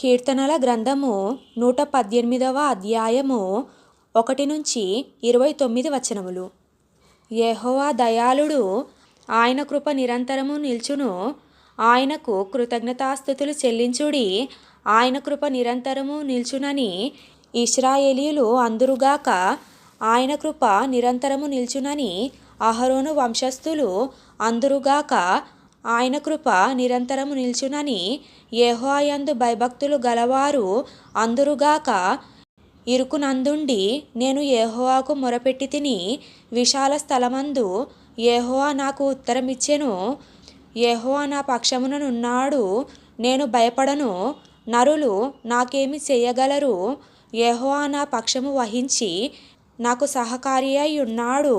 కీర్తనల గ్రంథము నూట పద్దెనిమిదవ అధ్యాయము ఒకటి నుంచి ఇరవై తొమ్మిది వచనములు. యెహోవా దయాళుడు ఆయన కృప నిరంతరము నిల్చును. ఆయనకు కృతజ్ఞతాస్థుతులు చెల్లించుడి. ఆయన కృప నిరంతరము నిల్చునని ఇస్రాయేలీలు అందురుగాక ఆయన కృప నిరంతరము నిల్చునని అహరోను వంశస్థులు అందురుగాక ఆయన కృప నిరంతరము నిల్చునని యెహోవాయందు భయభక్తులు గలవారు అందురుగాక ఇరుకునందుండి నేను యెహోవాకు మొరపెట్టి తిని విశాల స్థలమందు యెహోవా నాకు ఉత్తరమిచ్చెను. యెహోవా నా పక్షముననున్నాడు నేను భయపడను. నరులు నాకేమి చేయగలరు? యెహోవా నా పక్షము వహించి నాకు సహకారి అయి ఉన్నాడు.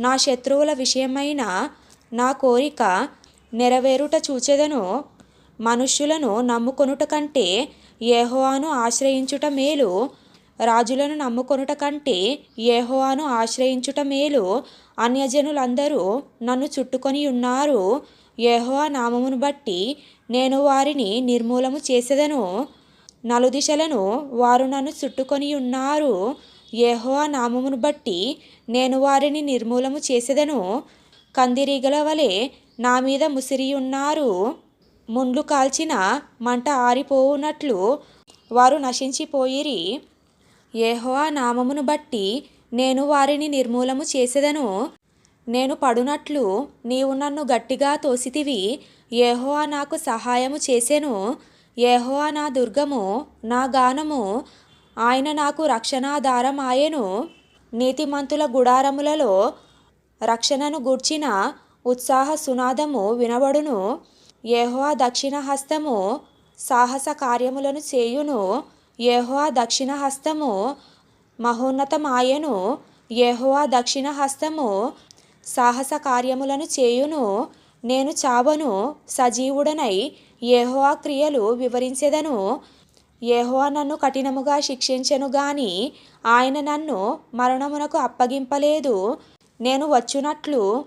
నా శత్రువుల విషయమైన నా కోరిక నెరవేరుట చూచెదను. మనుష్యులను నమ్ముకొనుట కంటే ఏహోవాను ఆశ్రయించుట మేలు. రాజులను నమ్ముకొనుట కంటే యెహోవాను ఆశ్రయించుట మేలు. అన్యజనులందరూ నన్ను చుట్టుకొని ఉన్నారు. ఏహోవా నామమును బట్టి నేను వారిని నిర్మూలము చేసెదను. నలుదిశలను వారు నన్ను చుట్టుకొని ఉన్నారు. యెహోవా నామమును బట్టి నేను వారిని నిర్మూలము చేసేదను. కందిరీగల వలె నా మీద ముసిరియున్నారు. ముండ్లు కాల్చిన మంట ఆరిపోవునట్లు వారు నశించిపోయిరి. యెహోవా నామమును బట్టి నేను వారిని నిర్మూలము చేసెదను. నేను పడునట్లు నీవు నన్ను గట్టిగా తోసితివి. ఏహోవా నాకు సహాయము చేసెను. యెహోవా నా దుర్గము నా గానము ఆయన నాకు రక్షణాధారమాయెను. నీతిమంతుల గుడారములలో రక్షణను గూర్చిన ఉత్సాహ సునాదము వినబడును. యెహోవా దక్షిణ హస్తము సాహస కార్యములను చేయును. యెహోవా దక్షిణ హస్తము మహోన్నతమాయను. యెహోవా దక్షిణ హస్తము సాహస కార్యములను చేయును. నేను చావను సజీవుడనై యెహోవా క్రియలు వివరించెదను. యెహోవా నన్ను కఠినముగా శిక్షించెను గాని ఆయన నన్ను మరణమునకు అప్పగింపలేదు. నేను వచ్చునట్లు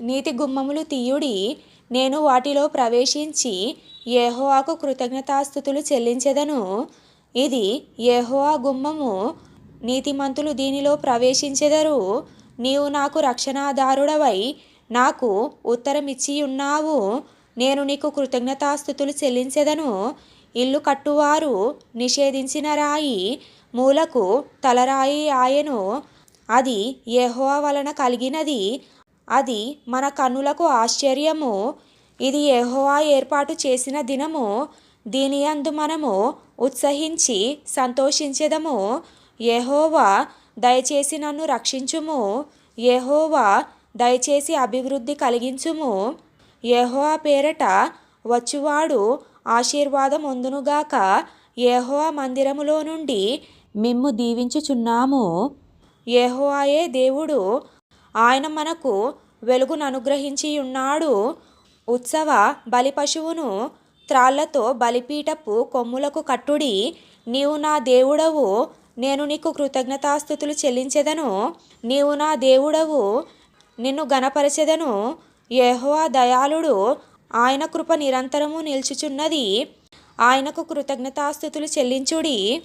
నీతి గుమ్మములు తీయుడి నేను వాటిలో ప్రవేశించి యెహోవాకు కృతజ్ఞతాస్థుతులు చెల్లించెదను. ఇది యెహోవా గుమ్మము నీతిమంతులు దీనిలో ప్రవేశించెదరు. నీవు నాకు రక్షణాధారుడవై నాకు ఉత్తరమిచ్చియున్నావు. నేను నీకు కృతజ్ఞతాస్థుతులు చెల్లించెదను. ఇల్లు కట్టువారు నిషేధించిన రాయి మూలకు తలరాయి ఆయను. అది యెహోవా వలన కలిగినది. అది మన కన్నులకు ఆశ్చర్యము. ఇది యెహోవా ఏర్పాటు చేసిన దినము. దీనియందు మనము ఉత్సహించి సంతోషించెదము. యెహోవా దయచేసి నన్ను రక్షించుము. యెహోవా దయచేసి అభివృద్ధి కలిగించుము. యెహోవా పేరట వచ్చువాడు ఆశీర్వాదం పొందునుగాక యెహోవా మందిరములో నుండి మిమ్ము దీవించుచున్నాము. యెహోవాయే దేవుడు ఆయన మనకు వెలుగును అనుగ్రహించి ఉన్నాడు. ఉత్సవ బలి పశువును త్రాళ్ళతో బలిపీఠపు కొమ్ములకు కట్టుడి. నీవు నా దేవుడవు నేను నీకు కృతజ్ఞతాస్థుతులు చెల్లించెదను. నీవు నా దేవుడవు నిన్ను గణపరచెదను యహోవా దయాళుడు ఆయన కృప నిరంతరము నిల్చుచున్నది. ఆయనకు కృతజ్ఞతాస్థుతులు చెల్లించుడి.